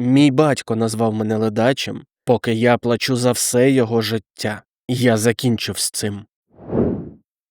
Мій батько назвав мене ледачем, поки я плачу за все його життя. Я закінчив з цим.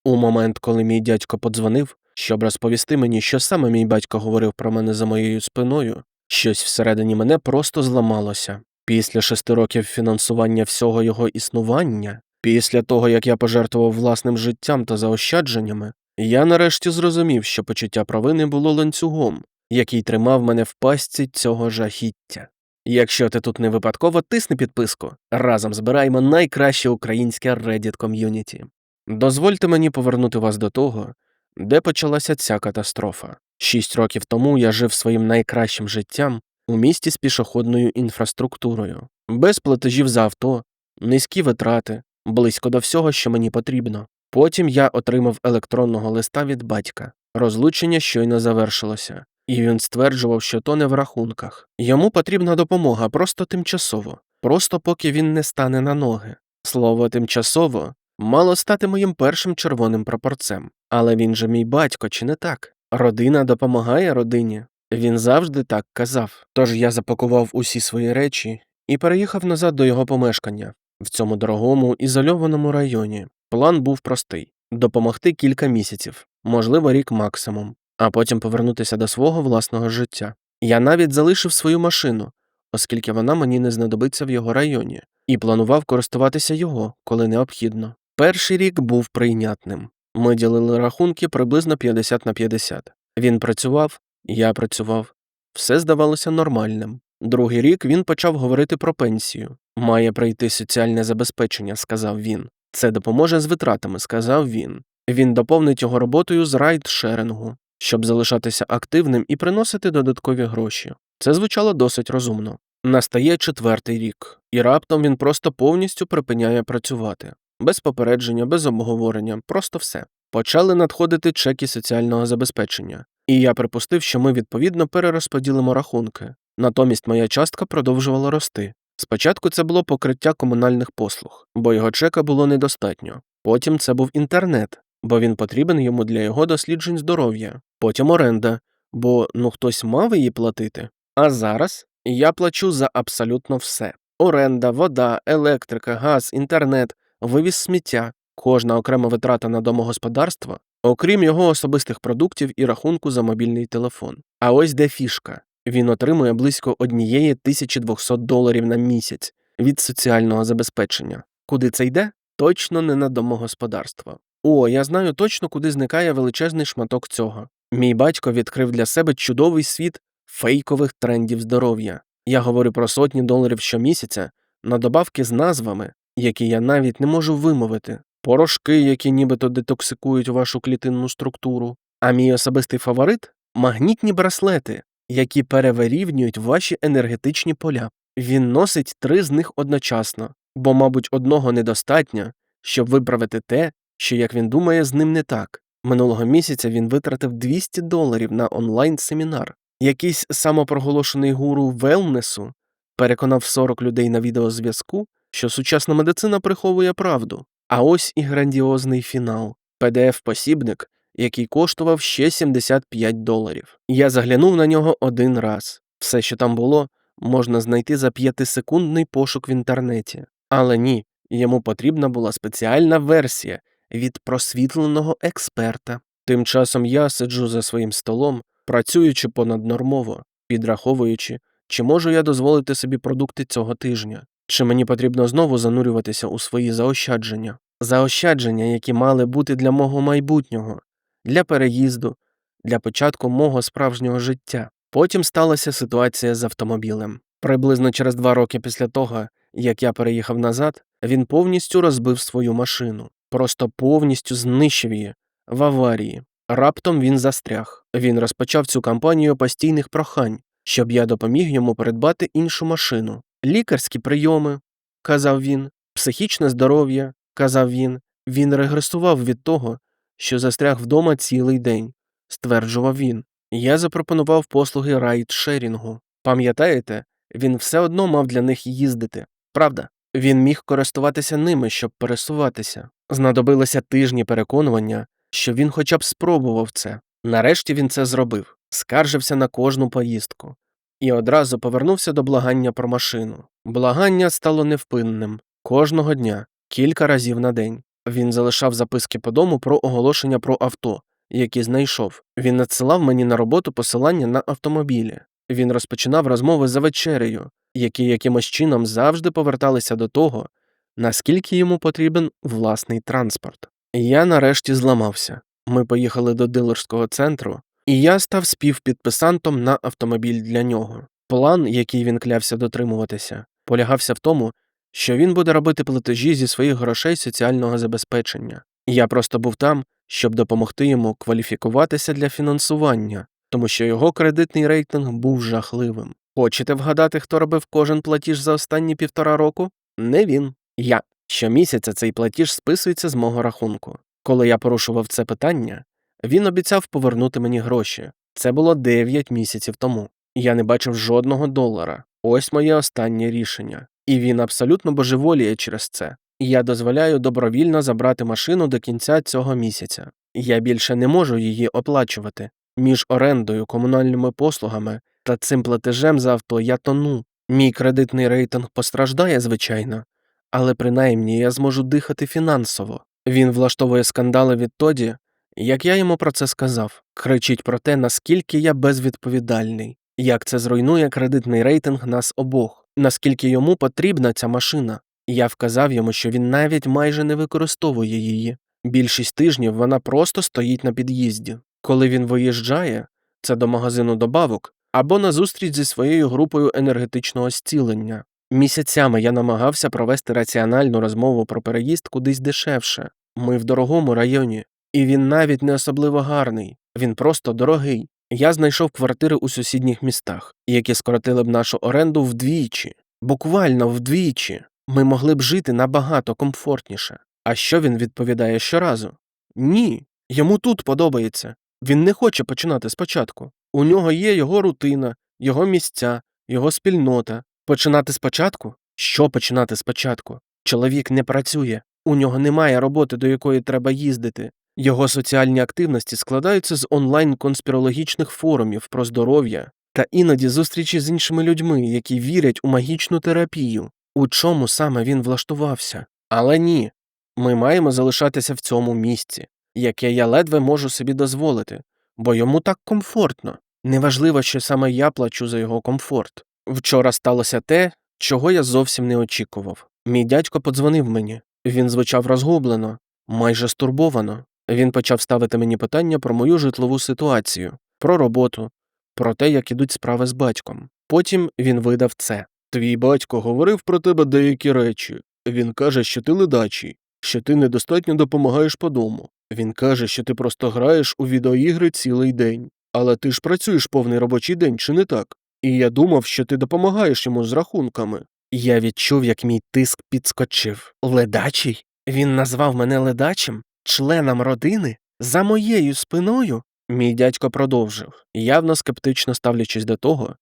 У момент, коли мій дядько подзвонив, щоб розповісти мені, що саме мій батько говорив про мене за моєю спиною, щось всередині мене просто зламалося. Після шести років фінансування всього його існування, після того як я пожертвував власним життям та заощадженнями, я нарешті зрозумів, що почуття провини було ланцюгом, який тримав мене в пастці цього жахіття. Якщо ти тут не випадково, тисни підписку. Разом збираємо найкраще українське Reddit ком'юніті. Дозвольте мені повернути вас до того, де почалася ця катастрофа. Шість років тому я жив своїм найкращим життям у місті з пішохідною інфраструктурою, без платежів за авто, низькі витрати, близько до всього, що мені потрібно. Потім я отримав електронного листа від батька. Розлучення щойно завершилося, і він стверджував, що то не в рахунках. Йому потрібна допомога просто тимчасово, просто поки він не стане на ноги. Слово тимчасово мало стати моїм першим червоним прапорцем. Але він же мій батько, чи не так? Родина допомагає родині. Він завжди так казав. Тож я запакував усі свої речі і переїхав назад до його помешкання в цьому дорогому ізольованому районі. План був простий допомогти кілька місяців, можливо, рік максимум, а потім повернутися до свого власного життя. Я навіть залишив свою машину, оскільки вона мені не знадобиться в його районі, і планував користуватися його, коли необхідно. Перший рік був прийнятним. Ми ділили рахунки приблизно 50 на 50. Він працював, я працював. Все здавалося нормальним. Другий рік він почав говорити про пенсію. Має прийти соціальне забезпечення, сказав він. Це допоможе з витратами, сказав він. Він доповнить його роботою з райдшерингу, щоб залишатися активним і приносити додаткові гроші. Це звучало досить розумно. Настає четвертий рік, і раптом він просто повністю припиняє працювати. Без попередження, без обговорення, просто все. Почали надходити чеки соціального забезпечення, і я припустив, що ми відповідно перерозподілимо рахунки. Натомість моя частка продовжувала рости. Спочатку це було покриття комунальних послуг, бо його чека було недостатньо. Потім це був інтернет, бо він потрібен йому для його досліджень здоров'я. Потім оренда, бо ну хтось мав її платити. А зараз я плачу за абсолютно все: оренда, вода, електрика, газ, інтернет, вивіз сміття, кожна окрема витрата на домогосподарство, окрім його особистих продуктів і рахунку за мобільний телефон. А ось де фішка. Він отримує близько 1200 доларів на місяць від соціального забезпечення. Куди це йде? Точно не на домогосподарство. О, я знаю точно, куди зникає величезний шматок цього. Мій батько відкрив для себе чудовий світ фейкових трендів здоров'я. Я говорю про сотні доларів щомісяця на добавки з назвами, які я навіть не можу вимовити, порошки, які нібито детоксикують вашу клітинну структуру. А мій особистий фаворит магнітні браслети, які перевирівнюють ваші енергетичні поля. Він носить три з них одночасно, бо, мабуть, одного недостатньо, щоб виправити те, що, як він думає, з ним не так. Минулого місяця він витратив 200 доларів на онлайн семінар. Якийсь самопроголошений гуру велнесу переконав 40 людей на відеозв'язку, що сучасна медицина приховує правду. А ось і грандіозний фінал pdf посібник який коштував ще 75 доларів. Я заглянув на нього один раз. Все, що там було, можна знайти за п'ятисекундний пошук в інтернеті. Але ні, йому потрібна була спеціальна версія від просвітленого експерта. Тим часом я сиджу за своїм столом, працюючи понаднормово, підраховуючи, чи можу я дозволити собі продукти цього тижня, чи мені потрібно знову занурюватися у свої заощадження, заощадження, які мали бути для мого майбутнього, для переїзду, для початку мого справжнього життя. Потім сталася ситуація з автомобілем. Приблизно через два роки після того, як я переїхав назад, він повністю розбив свою машину, просто повністю знищив її в аварії. Раптом він застряг. Він розпочав цю кампанію постійних прохань, щоб я допоміг йому придбати іншу машину. Лікарські прийоми, казав він, психічне здоров'я, казав він. Він регресував від того, що застряг вдома цілий день, стверджував він. Я запропонував послуги райдшерінгу. Пам'ятаєте, він все одно мав для них їздити, правда? Він міг користуватися ними, щоб пересуватися. Знадобилося тижні переконування, що він хоча б спробував це. Нарешті він це зробив, скаржився на кожну поїздку. і одразу повернувся до благання про машину. Благання стало невпинним кожного дня, кілька разів на день. Він залишав записки по дому про оголошення про авто, які знайшов. Він надсилав мені на роботу посилання на автомобілі. Він розпочинав розмови за вечерею, які якимось чином завжди поверталися до того, наскільки йому потрібен власний транспорт. Я нарешті зламався. Ми поїхали до дилерського центру, і я став співпідписантом на автомобіль для нього. План, який він клявся дотримуватися, полягався в тому, що він буде робити платежі зі своїх грошей соціального забезпечення. Я просто був там, щоб допомогти йому кваліфікуватися для фінансування, тому що його кредитний рейтинг був жахливим. Хочете вгадати, хто робив кожен платіж за останні півтора року? Не він. Я. Щомісяця цей платіж списується з мого рахунку. Коли я порушував це питання, він обіцяв повернути мені гроші. Це було 9 місяців тому. Я не бачив жодного долара. Ось моє останнє рішення. І він абсолютно божеволіє через це. Я дозволяю добровільно забрати машину до кінця цього місяця. Я більше не можу її оплачувати. Між орендою, комунальними послугами та цим платежем за авто я тону. Мій кредитний рейтинг постраждає, звичайно, але принаймні я зможу дихати фінансово. Він влаштовує скандали відтоді, як я йому про це сказав, кричить про те, наскільки я безвідповідальний, як це зруйнує кредитний рейтинг нас обох, наскільки йому потрібна ця машина. Я вказав йому, що він навіть майже не використовує її. Більшість тижнів вона просто стоїть на під'їзді. Коли він виїжджає, це до магазину добавок або на зустріч зі своєю групою енергетичного зцілення. Місяцями я намагався провести раціональну розмову про переїзд кудись дешевше. Ми в дорогому районі, і він навіть не особливо гарний, він просто дорогий. Я знайшов квартири у сусідніх містах, які скоротили б нашу оренду вдвічі, буквально вдвічі. Ми могли б жити набагато комфортніше. А що він відповідає щоразу? Ні, йому тут подобається. Він не хоче починати спочатку. У нього є його рутина, його місця, його спільнота. Починати спочатку? Що починати спочатку? Чоловік не працює, у нього немає роботи, до якої треба їздити. Його соціальні активності складаються з онлайн конспірологічних форумів про здоров'я та іноді зустрічі з іншими людьми, які вірять у магічну терапію. У чому саме він влаштувався? Але ні, ми маємо залишатися в цьому місці, яке я ледве можу собі дозволити, бо йому так комфортно. Неважливо, що саме я плачу за його комфорт. Вчора сталося те, чого я зовсім не очікував. Мій дядько подзвонив мені. Він звучав розгублено, майже стурбовано. Він почав ставити мені питання про мою житлову ситуацію, про роботу, про те, як ідуть справи з батьком. Потім він видав це. Твій батько говорив про тебе деякі речі. Він каже, що ти ледачий, що ти недостатньо допомагаєш по дому. Він каже, що ти просто граєш у відеоігри цілий день. Але ти ж працюєш повний робочий день, чи не так? І я думав, що ти допомагаєш йому з рахунками. Я відчув, як мій тиск підскочив. Ледачий? Він назвав мене ледачим, членом родини, за моєю спиною. Мій дядько продовжив, явно скептично ставлячись до того,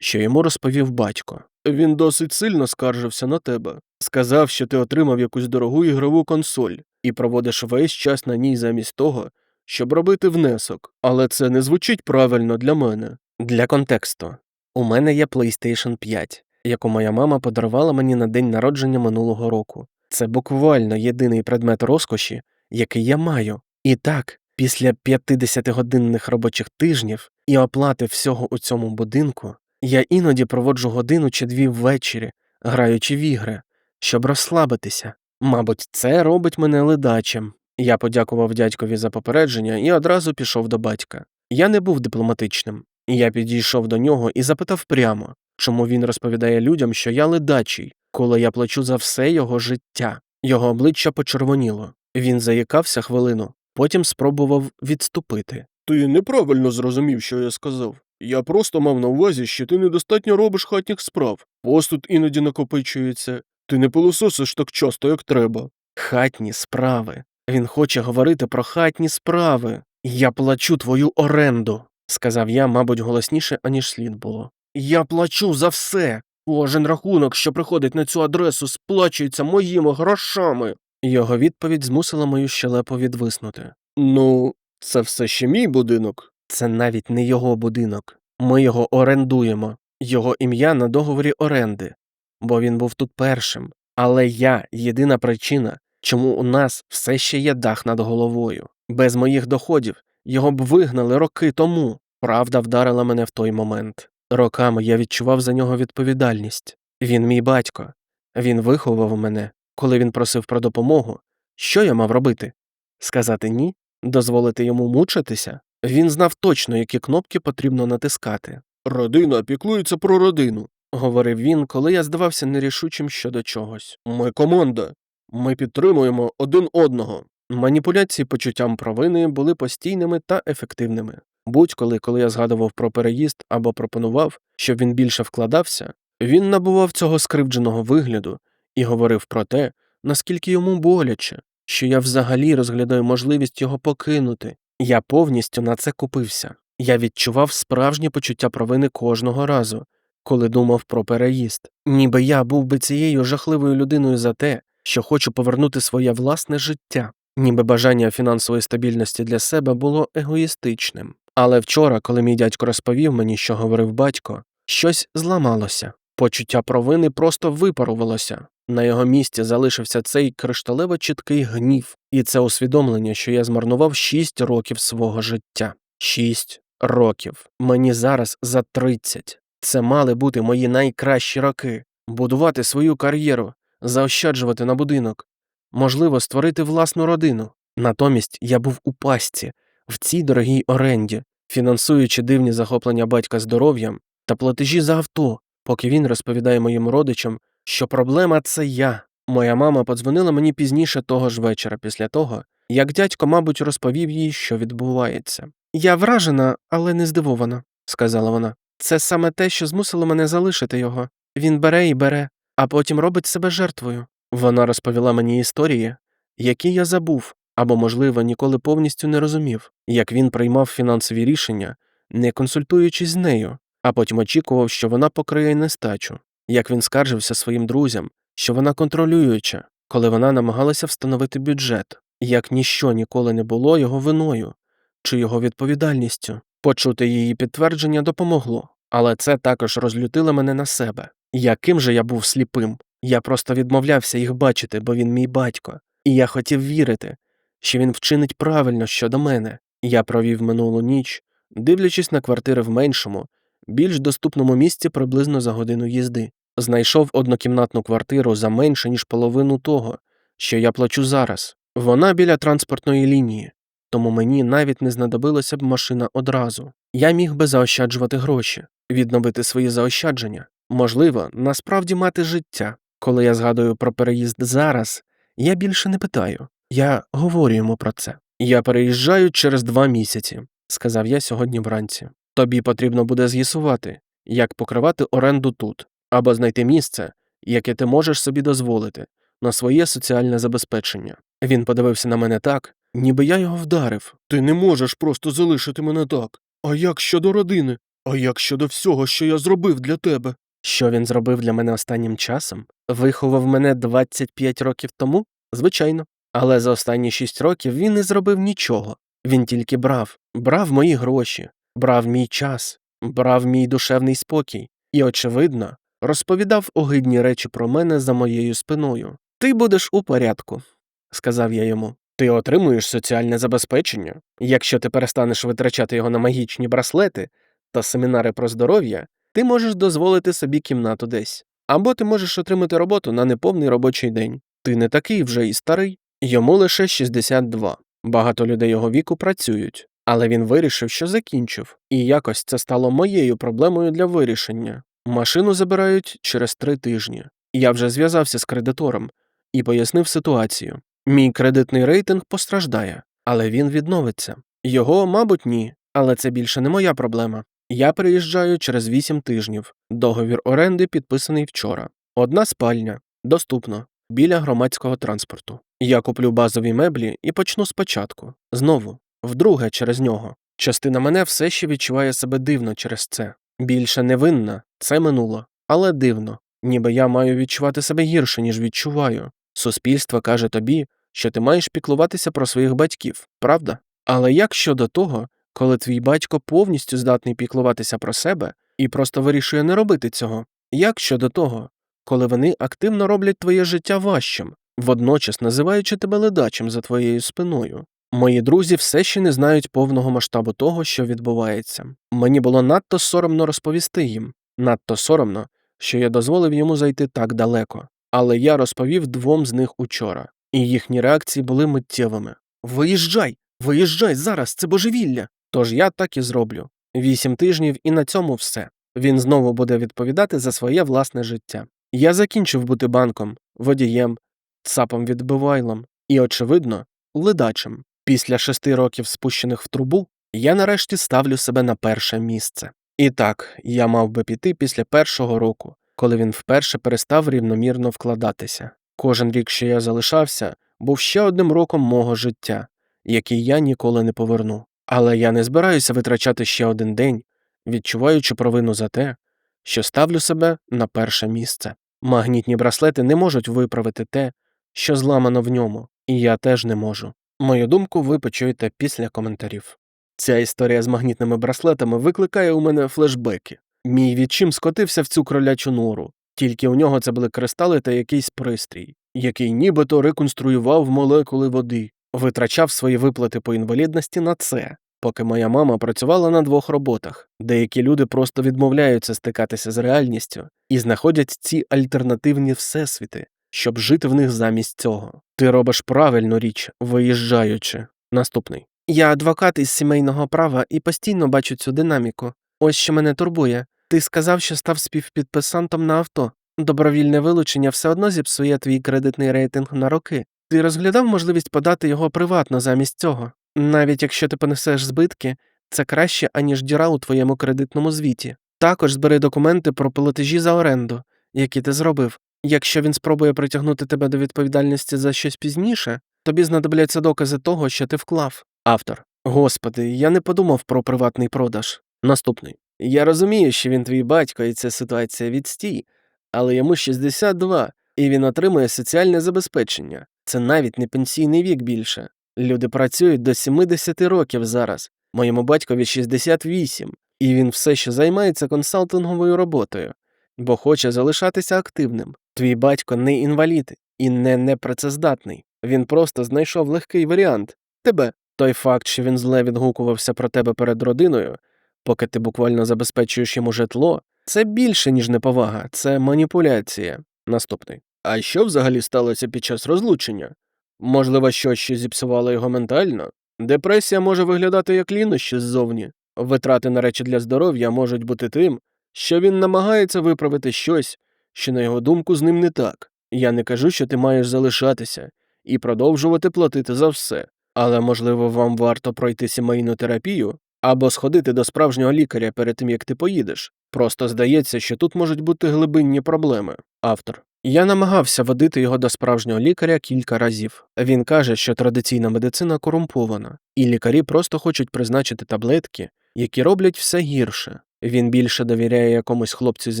що йому розповів батько. Він досить сильно скаржився на тебе. Сказав, що ти отримав якусь дорогу ігрову консоль і проводиш весь час на ній замість того, щоб робити внесок. Але це не звучить правильно для мене. Для контексту. У мене є PlayStation 5, яку моя мама подарувала мені на день народження минулого року. Це буквально єдиний предмет розкоші, який я маю. І так, після 50-годинних робочих тижнів і оплати всього у цьому будинку, я іноді проводжу годину чи дві ввечері, граючи в ігри, щоб розслабитися. Мабуть, це робить мене ледачим. Я подякував дядькові за попередження і одразу пішов до батька. Я не був дипломатичним. Я підійшов до нього і запитав прямо, чому він розповідає людям, що я ледачий, коли я плачу за все його життя. Його обличчя почервоніло. Він заїкався хвилину, потім спробував відступити. Ти неправильно зрозумів, що я сказав. Я просто мав на увазі, що ти недостатньо робиш хатніх справ. Постуд іноді накопичується. Ти не пилососиш так часто, як треба. Хатні справи. Він хоче говорити про хатні справи. Я плачу твою оренду, сказав я, мабуть, голосніше, аніж слід було. Я плачу за все. Кожен рахунок, що приходить на цю адресу, сплачується моїми грошами. Його відповідь змусила мою щелепу відвиснути. Ну, це все ще мій будинок. Це навіть не його будинок. Ми його орендуємо. його ім'я на договорі оренди, бо він був тут першим. Але я єдина причина, чому у нас все ще є дах над головою. Без моїх доходів його б вигнали роки тому. Правда вдарила мене в той момент. Роками я відчував за нього відповідальність. Він мій батько. Він виховав мене. Коли він просив про допомогу, що я мав робити? Сказати ні? Дозволити йому мучитися? Він знав точно, які кнопки потрібно натискати. Родина піклується про родину, говорив він, коли я здавався нерішучим щодо чогось. Ми команда. Ми підтримуємо один одного. Маніпуляції почуттям провини були постійними та ефективними. Будь-коли, коли я згадував про переїзд або пропонував, щоб він більше вкладався, він набував цього скривдженого вигляду і говорив про те, наскільки йому боляче, що я взагалі розглядаю можливість його покинути. Я повністю на це купився. Я відчував справжнє почуття провини кожного разу, коли думав про переїзд, ніби я був би цією жахливою людиною за те, що хочу повернути своє власне життя, ніби бажання фінансової стабільності для себе було егоїстичним. Але вчора, коли мій дядько розповів мені, що говорив батько, щось зламалося. Почуття провини просто випарувалося. На його місці залишився цей кришталево чіткий гнів, і це усвідомлення, що я змарнував шість років свого життя. Шість років. Мені зараз за тридцять. Це мали бути мої найкращі роки будувати свою кар'єру, заощаджувати на будинок, можливо, створити власну родину. Натомість я був у пастці, в цій дорогій оренді, фінансуючи дивні захоплення батька здоров'ям та платежі за авто, поки він розповідає моїм родичам, що проблема це я. Моя мама подзвонила мені пізніше того ж вечора, після того, як дядько, мабуть, розповів їй, що відбувається. Я вражена, але не здивована, сказала вона. Це саме те, що змусило мене залишити його. Він бере і бере, а потім робить себе жертвою. Вона розповіла мені історії, які я забув, або, можливо, ніколи повністю не розумів, як він приймав фінансові рішення, не консультуючись з нею, а потім очікував, що вона покриє нестачу, як він скаржився своїм друзям, що вона контролююча, коли вона намагалася встановити бюджет, як ніщо ніколи не було його виною чи його відповідальністю. Почути її підтвердження допомогло, але це також розлютило мене на себе. Яким же я був сліпим? Я просто відмовлявся їх бачити, бо він мій батько, і я хотів вірити, що він вчинить правильно щодо мене. Я провів минулу ніч, дивлячись на квартири в меншому, більш доступному місці приблизно за годину їзди. Знайшов однокімнатну квартиру за менше, ніж половину того, що я плачу зараз. Вона біля транспортної лінії, тому мені навіть не знадобилася б машина одразу. Я міг би заощаджувати гроші, відновити свої заощадження, можливо, насправді мати життя. Коли я згадую про переїзд зараз, я більше не питаю. Я говорю йому про це. Я переїжджаю через два місяці, сказав я сьогодні вранці. Тобі потрібно буде з'ясувати, як покривати оренду тут, або знайти місце, яке ти можеш собі дозволити, на своє соціальне забезпечення. Він подивився на мене так, ніби я його вдарив. Ти не можеш просто залишити мене так. А як щодо родини? А як щодо всього, що я зробив для тебе? Що він зробив для мене останнім часом? Виховав мене 25 років тому? Звичайно. Але за останні 6 років він не зробив нічого. Він тільки брав, брав мої гроші, брав мій час, брав мій душевний спокій і, очевидно, розповідав огидні речі про мене за моєю спиною. Ти будеш у порядку, сказав я йому. Ти отримуєш соціальне забезпечення. Якщо ти перестанеш витрачати його на магічні браслети та семінари про здоров'я, ти можеш дозволити собі кімнату десь. Або ти можеш отримати роботу на неповний робочий день. Ти не такий вже і старий, йому лише 62. Багато людей його віку працюють, але він вирішив, що закінчив, і якось це стало моєю проблемою для вирішення. Машину забирають через три тижні. Я вже зв'язався з кредитором і пояснив ситуацію. Мій кредитний рейтинг постраждає, але він відновиться. Його, мабуть, ні, але це більше не моя проблема. Я приїжджаю через 8 тижнів. Договір оренди підписаний вчора. Одна спальня, доступно, біля громадського транспорту. Я куплю базові меблі і почну спочатку. Знову, вдруге через нього. Частина мене все ще відчуває себе дивно через це. Більше невинна, це минуло, але дивно, ніби я маю відчувати себе гірше, ніж відчуваю. Суспільство каже тобі, що ти маєш піклуватися про своїх батьків, правда? Але як щодо того, коли твій батько повністю здатний піклуватися про себе і просто вирішує не робити цього. Як щодо того, коли вони активно роблять твоє життя важчим, водночас називаючи тебе ледачим за твоєю спиною? Мої друзі все ще не знають повного масштабу того, що відбувається. Мені було надто соромно розповісти їм, надто соромно, що я дозволив йому зайти так далеко. Але я розповів двом з них учора, і їхні реакції були миттєвими. Виїжджай, виїжджай зараз, це божевілля. Тож я так і зроблю. Вісім тижнів і на цьому все. Він знову буде відповідати за своє власне життя. Я закінчив бути банком, водієм, цапом відбивайлом і, очевидно, ледачем. Після шести років спущених в трубу я нарешті ставлю себе на перше місце. І так, я мав би піти після першого року, коли він вперше перестав рівномірно вкладатися. Кожен рік, що я залишався, був ще одним роком мого життя, який я ніколи не поверну. Але я не збираюся витрачати ще один день, відчуваючи провину за те, що ставлю себе на перше місце. Магнітні браслети не можуть виправити те, що зламано в ньому, і я теж не можу. Мою думку ви почуєте після коментарів. Ця історія з магнітними браслетами викликає у мене флешбеки. Мій відчим скотився в цю кролячу нору, тільки у нього це були кристали та якийсь пристрій, який нібито реконструював молекули води, витрачав свої виплати по інвалідності на це, поки моя мама працювала на двох роботах. Деякі люди просто відмовляються стикатися з реальністю і знаходять ці альтернативні всесвіти, щоб жити в них замість цього. Ти робиш правильну річ, виїжджаючи. Наступний. Я адвокат із сімейного права і постійно бачу цю динаміку. Ось що мене турбує. Ти сказав, що став співпідписантом на авто. Добровільне вилучення все одно зіпсує твій кредитний рейтинг на роки. Ти розглядав можливість подати його приватно замість цього. Навіть якщо ти понесеш збитки, це краще, аніж діра у твоєму кредитному звіті. Також збери документи про платежі за оренду, які ти зробив. Якщо він спробує притягнути тебе до відповідальності за щось пізніше, тобі знадобляться докази того, що ти вклав. Автор. Господи, я не подумав про приватний продаж. Наступний. Я розумію, що він твій батько, і ця ситуація відстій, але йому 62, і він отримує соціальне забезпечення. Це навіть не пенсійний вік більше. Люди працюють до 70 років зараз. Моєму батькові 68, і він все ще займається консалтинговою роботою, бо хоче залишатися активним. Твій батько не інвалід і не непрацездатний. Він просто знайшов легкий варіант тебе. Той факт, що він зле відгукувався про тебе перед родиною, поки ти буквально забезпечуєш йому житло, це більше, ніж неповага, це маніпуляція. Наступний. А що взагалі сталося під час розлучення? Можливо, щось що зіпсувало його ментально? Депресія може виглядати як лінощі ззовні. Витрати на речі для здоров'я можуть бути тим, що він намагається виправити щось, що, на його думку, з ним не так. Я не кажу, що ти маєш залишатися і продовжувати платити за все, але, можливо, вам варто пройти сімейну терапію або сходити до справжнього лікаря перед тим, як ти поїдеш. Просто здається, що тут можуть бути глибинні проблеми. Автор. Я намагався водити його до справжнього лікаря кілька разів. Він каже, що традиційна медицина корумпована, і лікарі просто хочуть призначити таблетки, які роблять все гірше. Він більше довіряє якомусь хлопцю з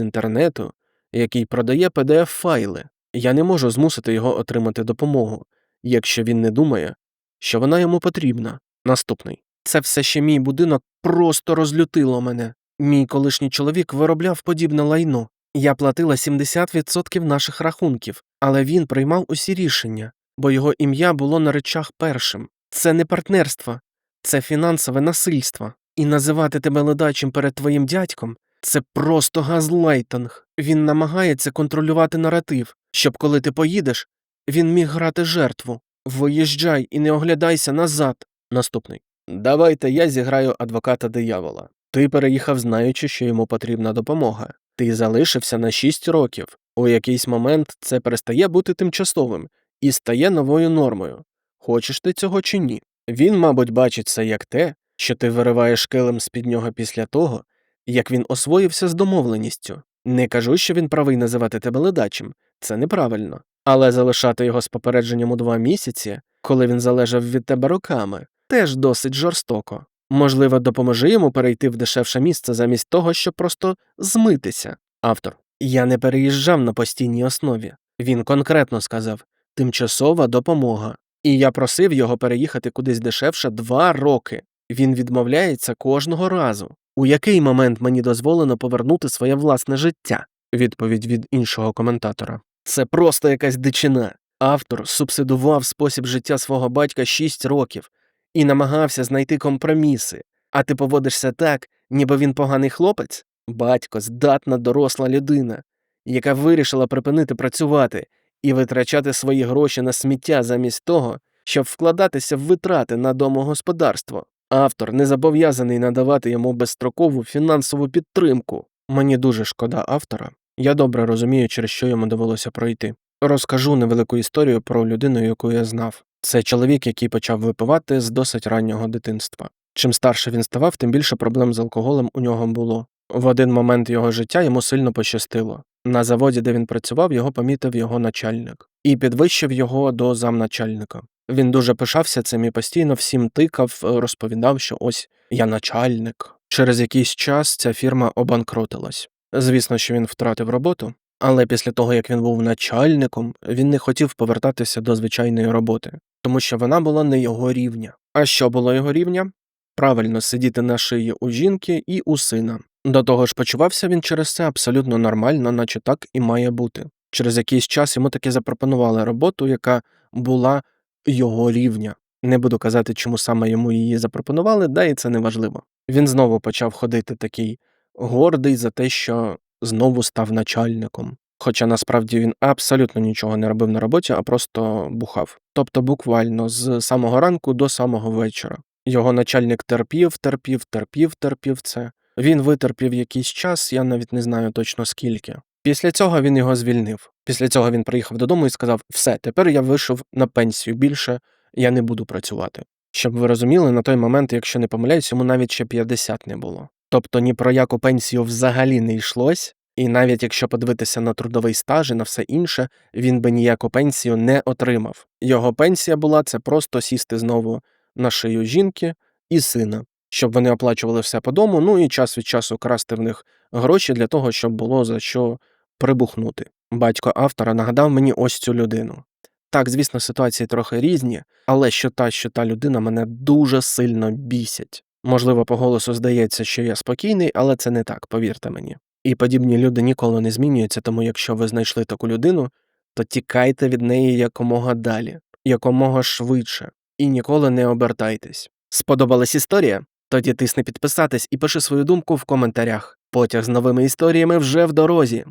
інтернету, який продає pdf файли. Я не можу змусити його отримати допомогу, якщо він не думає, що вона йому потрібна. Наступний. Це все ще мій будинок просто розлютило мене. Мій колишній чоловік виробляв подібне лайно. Я платила 70% наших рахунків, але він приймав усі рішення, бо його ім'я було на речах першим. Це не партнерство, це фінансове насильство. І називати тебе ледачим перед твоїм дядьком це просто газлайтинг. Він намагається контролювати наратив, щоб коли ти поїдеш, він міг грати жертву. Виїжджай і не оглядайся назад. Наступний. Давайте я зіграю адвоката диявола. Ти переїхав, знаючи, що йому потрібна допомога. Ти залишився на 6 років. У якийсь момент це перестає бути тимчасовим і стає новою нормою. Хочеш ти цього чи ні? Він, мабуть, бачить це як те, що ти вириваєш килим з під нього після того, як він освоївся з домовленістю. Не кажу, що він правий називати тебе ледачим, це неправильно. Але залишати його з попередженням у два місяці, коли він залежав від тебе роками, теж досить жорстоко. Можливо, допоможи йому перейти в дешевше місце замість того, щоб просто змитися. Автор. Я не переїжджав на постійній основі. Він конкретно сказав тимчасова допомога. І я просив його переїхати кудись дешевше два роки. Він відмовляється кожного разу. У який момент мені дозволено повернути своє власне життя? Відповідь від іншого коментатора. Це просто якась дичина. Автор субсидував спосіб життя свого батька 6 років і намагався знайти компроміси. А ти поводишся так, ніби він поганий хлопець? Батько здатна доросла людина, яка вирішила припинити працювати і витрачати свої гроші на сміття замість того, щоб вкладатися в витрати на домогосподарство. Автор не зобов'язаний надавати йому безстрокову фінансову підтримку. Мені дуже шкода автора. Я добре розумію, через що йому довелося пройти. Розкажу невелику історію про людину, яку я знав. Це чоловік, який почав випивати з досить раннього дитинства. Чим старше він ставав, тим більше проблем з алкоголем у нього було. В один момент його життя йому сильно пощастило. На заводі, де він працював, його помітив його начальник і підвищив його до замначальника. Він дуже пишався цим і постійно всім тикав, е, розповідав, що ось я начальник. Через якийсь час ця фірма обанкротилась. Звісно, що він втратив роботу, але після того, як він був начальником, він не хотів повертатися до звичайної роботи, тому що вона була не його рівня. А що було його рівня? Правильно сидіти на шиї у жінки і у сина. До того ж, почувався він через це абсолютно нормально, наче так і має бути. Через якийсь час йому таки запропонували роботу, яка була його рівня. Не буду казати, чому саме йому її запропонували, да і це не важливо. Він знову почав ходити такий гордий за те, що знову став начальником. Хоча насправді він абсолютно нічого не робив на роботі, а просто бухав. Тобто буквально з самого ранку до самого вечора. Його начальник терпів, терпів, терпів, терпів це. Він витерпів якийсь час, я навіть не знаю точно скільки. Після цього він його звільнив. Після цього він приїхав додому і сказав: Все, тепер я вийшов на пенсію більше, я не буду працювати. Щоб ви розуміли, на той момент, якщо не помиляюсь, йому навіть ще 50 не було. Тобто ні про яку пенсію взагалі не йшлось, і навіть якщо подивитися на трудовий стаж і на все інше, він би ніяку пенсію не отримав. Його пенсія була це просто сісти знову на шию жінки і сина, щоб вони оплачували все по дому, ну і час від часу красти в них гроші для того, щоб було за що прибухнути. Батько автора нагадав мені ось цю людину. Так, звісно, ситуації трохи різні, але що та, що та людина мене дуже сильно бісять. Можливо, по голосу здається, що я спокійний, але це не так, повірте мені. І подібні люди ніколи не змінюються, тому якщо ви знайшли таку людину, то тікайте від неї якомога далі, якомога швидше, і ніколи не обертайтесь. Сподобалась історія? Тоді тисни підписатись і пиши свою думку в коментарях. Потяг з новими історіями вже в дорозі.